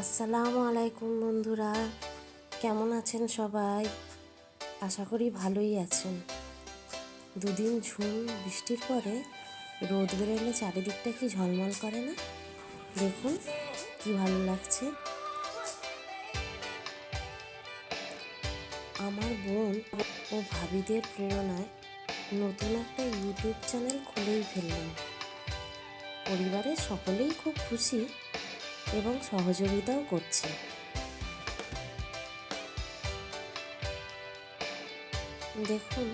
আসসালামু আলাইকুম বন্ধুরা, কেমন আছেন সবাই? আশা করি ভালোই আছেন। দুদিন ঝুম, বৃষ্টির পরে রোদ বেরোলে চারিদিকটা কি ঝলমল করে না? দেখুন, কি ভালো লাগছে। আমার বোন ও ভাবিদের প্রেরণায় নতুন একটা ইউটিউব চ্যানেল খুলেই ফেললাম। পরিবারের সকলেই খুব খুশি এবং সহযোগিতাও করছে। দেখুন,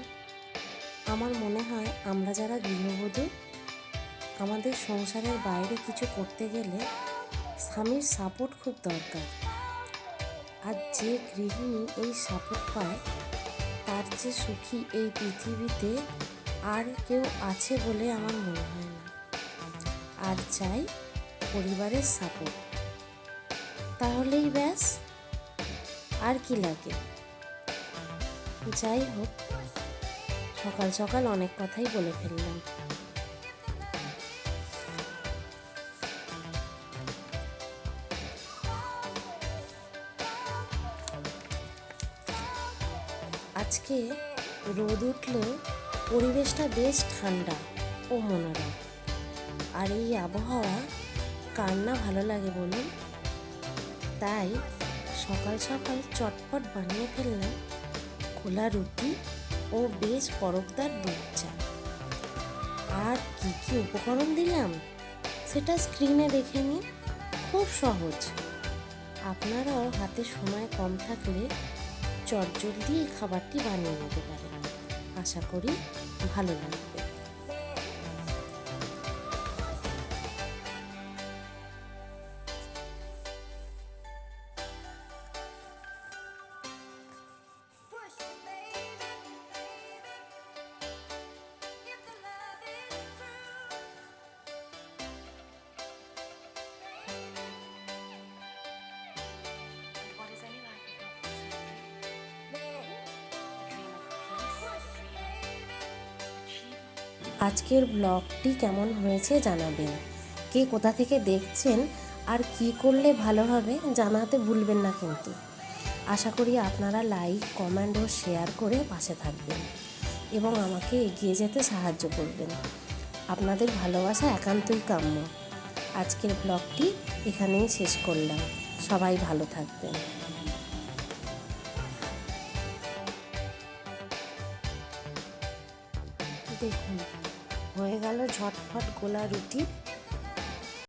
আমার মনে হয় আমরা যারা গৃহবধূ, আমাদের সংসারের বাইরে কিছু করতে গেলে স্বামীর সাপোর্ট খুব দরকার। আর যে গৃহিণী এই সাপোর্ট পায় তার যে সুখী এই পৃথিবীতে আর কেউ আছে বলে আমার মনে হয় না। আর চাই পরিবারের সাপোর্ট তাহলেই ব্যাস, আর কি লাগে? যাই হোক, সকাল সকাল অনেক কথাই বলে ফেললাম। আজকে রোদ উঠলেও পরিবেশটা বেশ ঠান্ডা ও মনোরম। আর এই আবহাওয়া কার না ভালো লাগে বলুন? তাই সকাল সকাল চটপট বানিয়ে ফেললাম খোলা রুটি ও বেশ করকদার দুধ চা। আর কি কি উপকরণ দিলাম সেটা স্ক্রিনে দেখে নিন, খুব সহজ। আপনারাও হাতে সময় কম থাকলে চটজলদি দিয়ে খাবারটি বানিয়ে নিতে পারেন। আশা করি ভালো লাগবে। আজকের ব্লগটি কেমন হয়েছে জানাবেন। কে কোথা থেকে দেখছেন আর কি করলে ভালো হবে জানাতে ভুলবেন না কিন্তু। আশা করি আপনারা লাইক, কমেন্ট ও শেয়ার করে পাশে থাকবেন এবং আমাকে এগিয়ে যেতে সাহায্য করবেন। আপনাদের ভালোবাসা একান্তই কাম্য। আজকের ব্লগটি এখানেই শেষ করলাম। সবাই ভালো থাকবেন। দেখুন হয়ে গেল ঝটফট গোলা রুটি